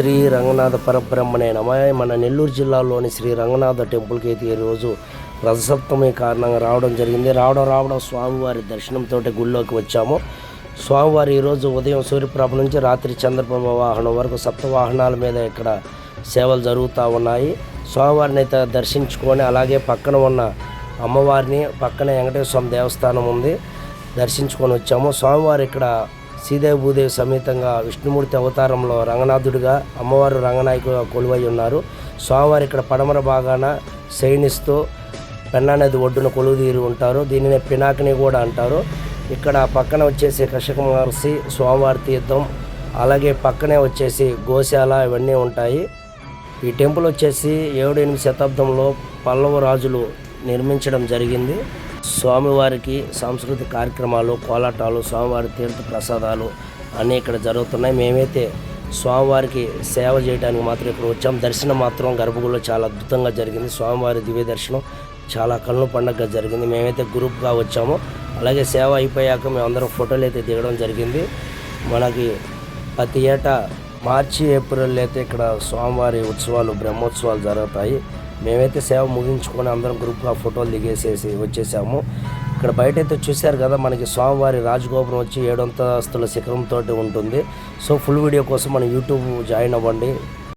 శ్రీ రంగనాథ పరబ్రహ్మనే నమ. మన నెల్లూరు జిల్లాలోని శ్రీ రంగనాథ టెంపుల్కి అయితే ఈరోజు రథసప్తమి కారణంగా రావడం జరిగింది. రావడం రావడం స్వామివారి దర్శనంతో గుళ్ళోకి వచ్చాము. స్వామివారి ఈరోజు ఉదయం సూర్యప్రభ నుంచి రాత్రి చంద్రప్రభ వాహనం వరకు సప్త వాహనాల మీద ఇక్కడ సేవలు జరుగుతూ ఉన్నాయి. స్వామివారిని అయితే దర్శించుకొని అలాగే పక్కన ఉన్న అమ్మవారిని పక్కన వెంకటేశ్వర స్వామి దేవస్థానం ఉంది దర్శించుకొని వచ్చాము. స్వామివారు ఇక్కడ శ్రీదేవి భూదేవి సమేతంగా విష్ణుమూర్తి అవతారంలో రంగనాథుడిగా అమ్మవారు రంగనాయకుగా కొలువై ఉన్నారు. స్వామివారు ఇక్కడ పడమర భాగాన శయనిస్తూ పెన్నా నది ఒడ్డున కొలువు తీరి ఉంటారు. దీనిని పినాకిని కూడా అంటారు. ఇక్కడ పక్కన వచ్చేసి కషక మహర్షి స్వామివారి తీర్థం అలాగే పక్కనే వచ్చేసి గోశాల ఇవన్నీ ఉంటాయి. ఈ టెంపుల్ వచ్చేసి ఏడు ఎనిమిది శతాబ్దంలో పల్లవ రాజులు నిర్మించడం జరిగింది. స్వామివారికి సాంస్కృతిక కార్యక్రమాలు కోలాటాలు స్వామివారి తీర్థ ప్రసాదాలు అన్నీ ఇక్కడ జరుగుతున్నాయి. మేమైతే స్వామివారికి సేవ చేయడానికి మాత్రం ఇక్కడ వచ్చాం. దర్శనం మాత్రం గర్భగుడిలో చాలా అద్భుతంగా జరిగింది. స్వామివారి దివ్య దర్శనం చాలా కళ్ళు పండగగా జరిగింది. మేమైతే గ్రూప్గా వచ్చాము. అలాగే సేవ అయిపోయాక మేము అందరం ఫోటోలు అయితే దిగడం జరిగింది. మనకి ప్రతి ఏటా మార్చి ఏప్రిల్ అయితే ఇక్కడ స్వామివారి ఉత్సవాలు బ్రహ్మోత్సవాలు జరుగుతాయి. మేమైతే సేవ ముగించుకొని అందరం గ్రూప్గా ఫోటోలు దిగేసేసి వచ్చేసాము. ఇక్కడ బయట అయితే చూశారు కదా మనకి స్వామివారి రాజగోపురం వచ్చి ఏడంతస్తుల శిఖరంతో ఉంటుంది. సో ఫుల్ వీడియో కోసం మన యూట్యూబ్ జాయిన్ అవ్వండి.